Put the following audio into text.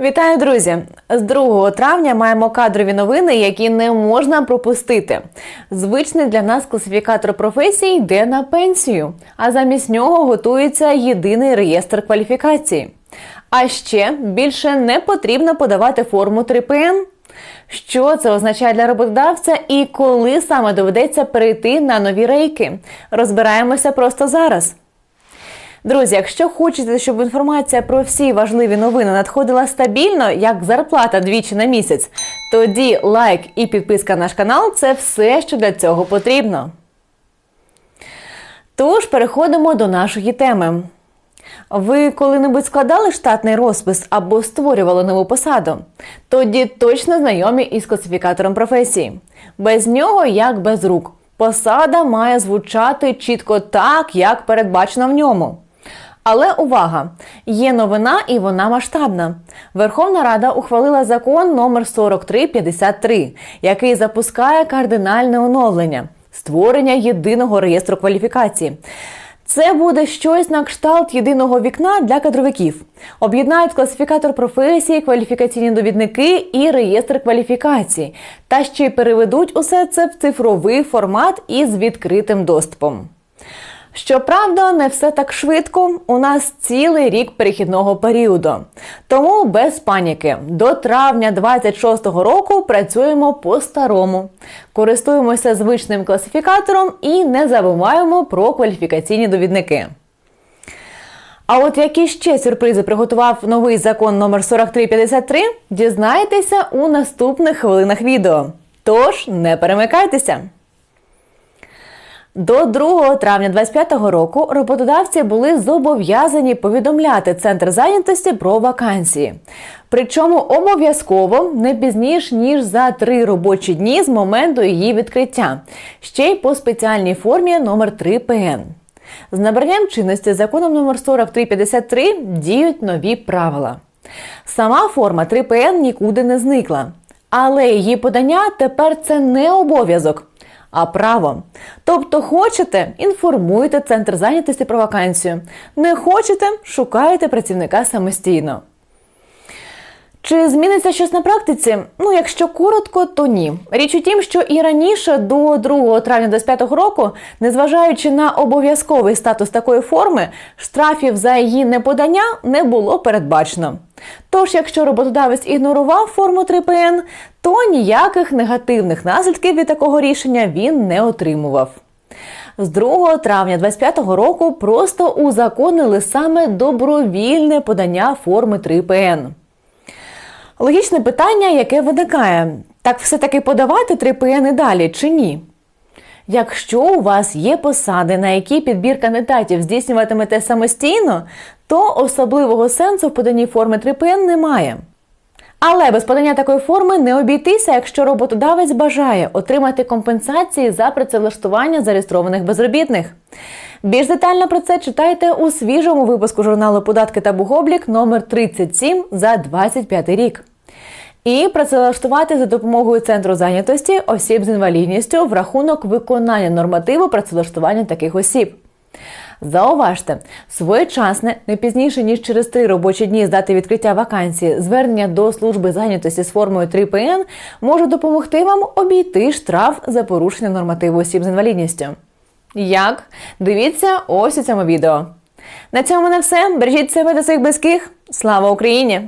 Вітаю, друзі! З 2 травня маємо кадрові новини, які не можна пропустити. Звичний для нас класифікатор професій йде на пенсію, а замість нього готується єдиний реєстр кваліфікації. А ще більше не потрібно подавати форму 3ПН. Що це означає для роботодавця і коли саме доведеться перейти на нові рейки? Розбираємося просто зараз. Друзі, якщо хочете, щоб інформація про всі важливі новини надходила стабільно, як зарплата двічі на місяць, тоді лайк і підписка на наш канал це все, що для цього потрібно. Тож переходимо до нашої теми. Ви коли-небудь складали штатний розпис або створювали нову посаду? Тоді точно знайомі із класифікатором професії. Без нього як без рук. Посада має звучати чітко так, як передбачено в ньому. Але увага! Є новина і вона масштабна. Верховна Рада ухвалила закон номер 4353, який запускає кардинальне оновлення створення єдиного реєстру кваліфікації. Це буде щось на кшталт єдиного вікна для кадровиків. Об'єднають класифікатор професії, кваліфікаційні довідники і реєстр кваліфікації. Та ще й переведуть усе це в цифровий формат із відкритим доступом. Щоправда, не все так швидко. У нас цілий рік перехідного періоду. Тому без паніки до травня 26-го року працюємо по-старому, користуємося звичним класифікатором і не забуваємо про кваліфікаційні довідники. А от які ще сюрпризи приготував новий закон номер 4353, дізнаєтеся у наступних хвилинах відео. Тож не перемикайтеся! До 2 травня 2025 року роботодавці були зобов'язані повідомляти центр зайнятості про вакансії. Причому обов'язково не пізніш ніж за три робочі дні з моменту її відкриття, ще й по спеціальній формі номер 3 ПН. З набранням чинності законом номер 4353 діють нові правила. Сама форма 3 ПН нікуди не зникла, але її подання тепер це не обов'язок а право. Тобто, хочете, інформуйте центр зайнятості про вакансію. Не хочете, шукаєте працівника самостійно. Чи зміниться щось на практиці? Ну, якщо коротко, то ні. Річ у тім, що і раніше, до 2 травня 2025 року, незважаючи на обов'язковий статус такої форми, штрафів за її неподання не було передбачено. Тож, якщо роботодавець ігнорував форму 3ПН, то ніяких негативних наслідків від такого рішення він не отримував. З 2 травня 2025 року просто узаконили саме добровільне подання форми 3ПН. Логічне питання, яке виникає: так все-таки подавати 3ПН і далі чи ні? Якщо у вас є посади, на які підбір кандидатів здійснюватимете самостійно, то особливого сенсу в поданні форми 3ПН немає. Але без подання такої форми не обійтися, якщо роботодавець бажає отримати компенсації за працевлаштування зареєстрованих безробітних. Більш детально про це читайте у свіжому випуску журналу Податки та бухоблік номер 37 за 25 рік. І працевлаштувати за допомогою центру зайнятості осіб з інвалідністю в рахунок виконання нормативу працевлаштування таких осіб. Зауважте, своєчасне, не пізніше ніж через три робочі дні з дати відкриття вакансії, звернення до служби зайнятості з формою 3ПН може допомогти вам обійти штраф за порушення нормативу осіб з інвалідністю. Як? Дивіться ось у цьому відео. На цьому на все. Бережіть себе та своїх близьких. Слава Україні!